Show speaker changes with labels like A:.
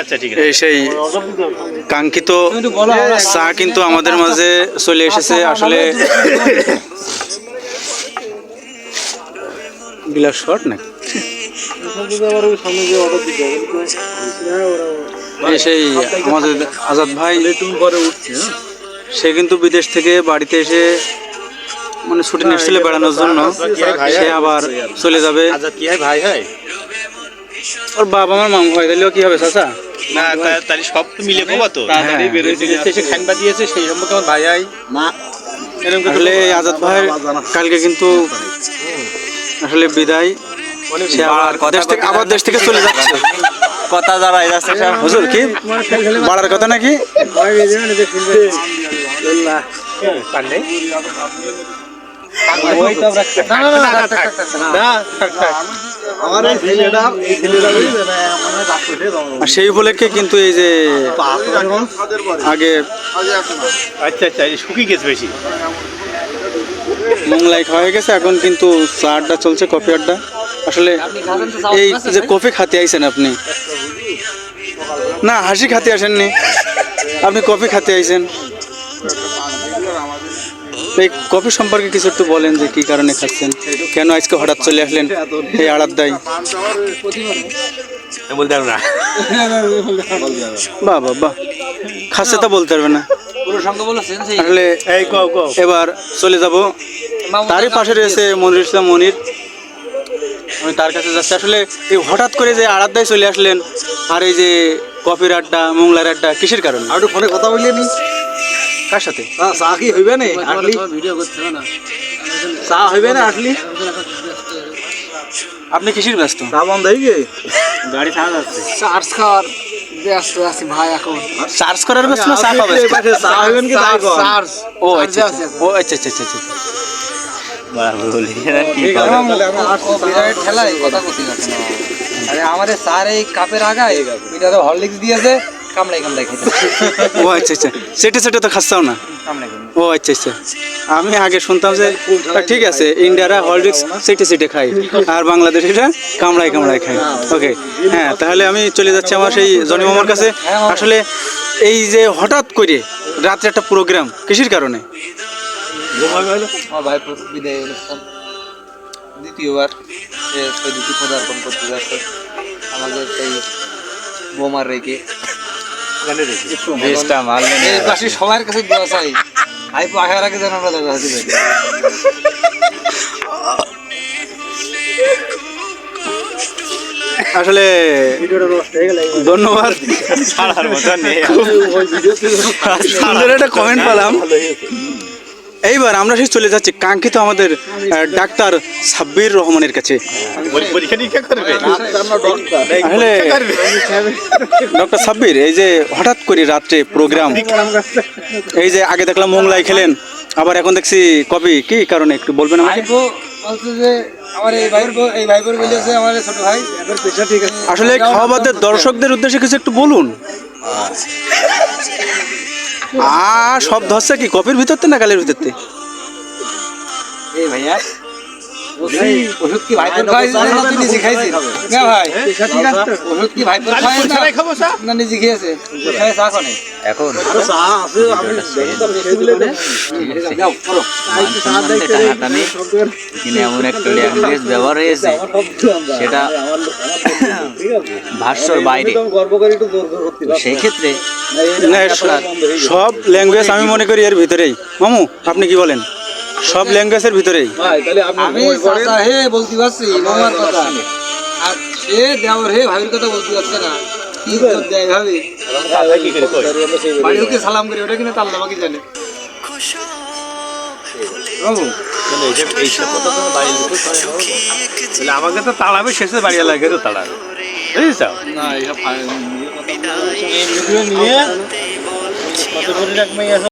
A: আচ্ছা ঠিক আছে।
B: সেই কাঙ্ক্ষিত চা কিন্তু আমাদের মাঝে চলে এসেছে। আসলে গ্লাস শর্ট নাকি? সেই আমাদের আজাদ ভাই সে কিন্তু বিদেশ থেকে বাড়িতে এসে মানে ছুটি নিচ্ছিল বেড়ানোর জন্য। সে আবার চলে যাবে।
A: কি ভাই হয়
B: ওর বাবা আমার মামু হয় তাহলেও কি হবে চাচা?
A: না তাহলে সব তো মিলে কবা তো
B: তাড়াতাড়ি বের হয়েছে,
A: সে খানবা দিয়েছে সেই সম্পর্কে আমার ভাই হয় এরকম
B: আসলে আজাদ ভাইয়ের কালকে কিন্তু আসলে বিদায়। সে আবার দেশ থেকে আবার দেশ থেকে চলে যাচ্ছে।
C: কথা দাঁড়াই যাচ্ছে
B: হুজুর কি? বাড়ার কথা নাকি?
A: পান্ডে
B: আর সেই উপলক্ষে কিন্তু এই যে আগে
A: আচ্ছা আচ্ছা এই শুকিয়ে গেছে বেশি।
B: মোংলাই খাওয়া হয়ে গেছে এখন কিন্তু চা আড্ডা চলছে কফি আড্ডা। আসলে এই যে কফি খাতে আইছেন আপনি? না হাসি খাতে আসেননি। আপনি কফি খাতে আইছেন। এই কফি সম্পর্কে কিছু একটু বলেন যে কি কারণে খাচ্ছেন? কেন আজকে হঠাৎ চলে আসলেন এই আড়াদ্দায়
A: বলতে পারব না।
B: বাহ বাহ বাহ। খাচ্ছে তা বলতে পারবে না। আসলে
A: এই কও কও।
B: এবার চলে যাব। তারই পাশে রয়েছে মনির ইসলাম মনির। আমি তার কাছে যাচ্ছি। আসলে এই হঠাৎ করে যে আড়াদ্দায় চলে আসলেন আর এই যে কফির আড্ডা মোংলার আড্ডা কিসের কারণে?
D: আর একটু ফোনে কথা বললে নি
B: কার সাথে?
D: চা কি হইবে না? আসলি
C: ভিডিও করতে হবে না
D: চা হইবে না আসলি
B: আপনি কিসের ব্যস্ত?
D: চা বন্ধ হয়ে গে
A: গাড়ি থাকা যাচ্ছে।
C: চার্জ খাওয়ার ব্যস্ত আছি ভাই এখন।
B: চার্জ করার ব্যস্ত না চা খাওয়া ব্যস্ত?
D: চা হইবেন কি তাই
C: চার্জ
B: ও আচ্ছা আচ্ছা। ও আচ্ছা আচ্ছা আচ্ছা আচ্ছা।
D: ঠিক আছে। তাহলে আমি
C: ও বিরাট খেলা কথা করতে আরে আমাদের স্যার এই কাপের আগায় এটাতে হরলিক্স দিয়েছে। কামড়াই কামড়াই খেতে
B: ও আচ্ছা আচ্ছা। সেটে সেটে তো খাচ্ছাও না?
C: কামড়াই কামড়াই
B: ও আচ্ছা আচ্ছা। আমি আগে শুনতাম যে ঠিক আছে ইন্ডিয়ারা হলডিক্স সিটে সিটে খাই আর বাংলাদেশিরা কামড়ায় কামড়ায় খায়। ওকে হ্যাঁ তাহলে আমি চলে যাচ্ছি আমার সেই জনি মামার কাছে। আসলে এই যে হঠাৎ করে রাত্রে একটা প্রোগ্রাম কিসের কারণে?
C: দ্বিতীয়বার পদার্পণ করতে যাচ্ছে। আমাদের সেই বোমার রেখে এই পাশে সবার কাছে দোয়া চাই। ভাই আসার আগে যেন আমরা দেখা দিবে
B: আসলে ধন্যবাদ।
A: ছাড়ার মতো নেই।
B: সুন্দর একটা কমেন্ট পেলাম। এইবার আমরা সেই চলে যাচ্ছি কাঙ্ক্ষিত আমাদের ডাক্তার সাব্বির রহমানের কাছে। ডক্টর সাব্বির এই যে হঠাৎ করে রাত্রে প্রোগ্রাম এই যে আগে দেখলাম মোংলাই খেলেন আবার এখন দেখছি কবি কি কারণে একটু বলবেন আমাকে?
C: ভাইপো বলছে যে আমার এই ভাইয়ের বউ- এই ভাইপোর বলেছে আমার এই ছোট ভাই ঠিক আছে।
B: আসলে খাওয়া বাদের দর্শকদের উদ্দেশ্যে কিছু একটু বলুন। আ সব ধরছে কি? কপির ভিতরতে না গালের ভিতরতে?
C: এই ভাইয়া। ওষুধ কি নিজে না ভাই। ওষুধ কি
A: খাব?
C: না? নিজে খেয়েছে? চা
D: এখন।
E: এমন একটা ল্যাঙ্গুয়েজ ব্যবহার হয়েছে। সেটা ভাষ্যর বাইরে। সেই ক্ষেত্রে
B: সব- সব ল্যাঙ্গুয়েজ আমি মনে করি এর ভিতরেই। মামু আপনি কি বলেন? সব ল্যাঙ্গুয়েজের ভিতরেই
D: ভাই তাহলে আপনি
C: আমি চাচা হে বলতে পারছি মামার কথা আর সে দেওয়ার হে ভাবির কথা বলতে পারছে না কি দেয় ভাবি
A: কি
C: বাড়ি ওকে সালাম করি ওটা কিনা তার বাকি জানে
A: আমাকে তো তাড়াবে শেষে বাড়ি লাগে তো তাড়াবে বুঝেছ
C: না এইসব
A: নিয়ে কত করে রাখবে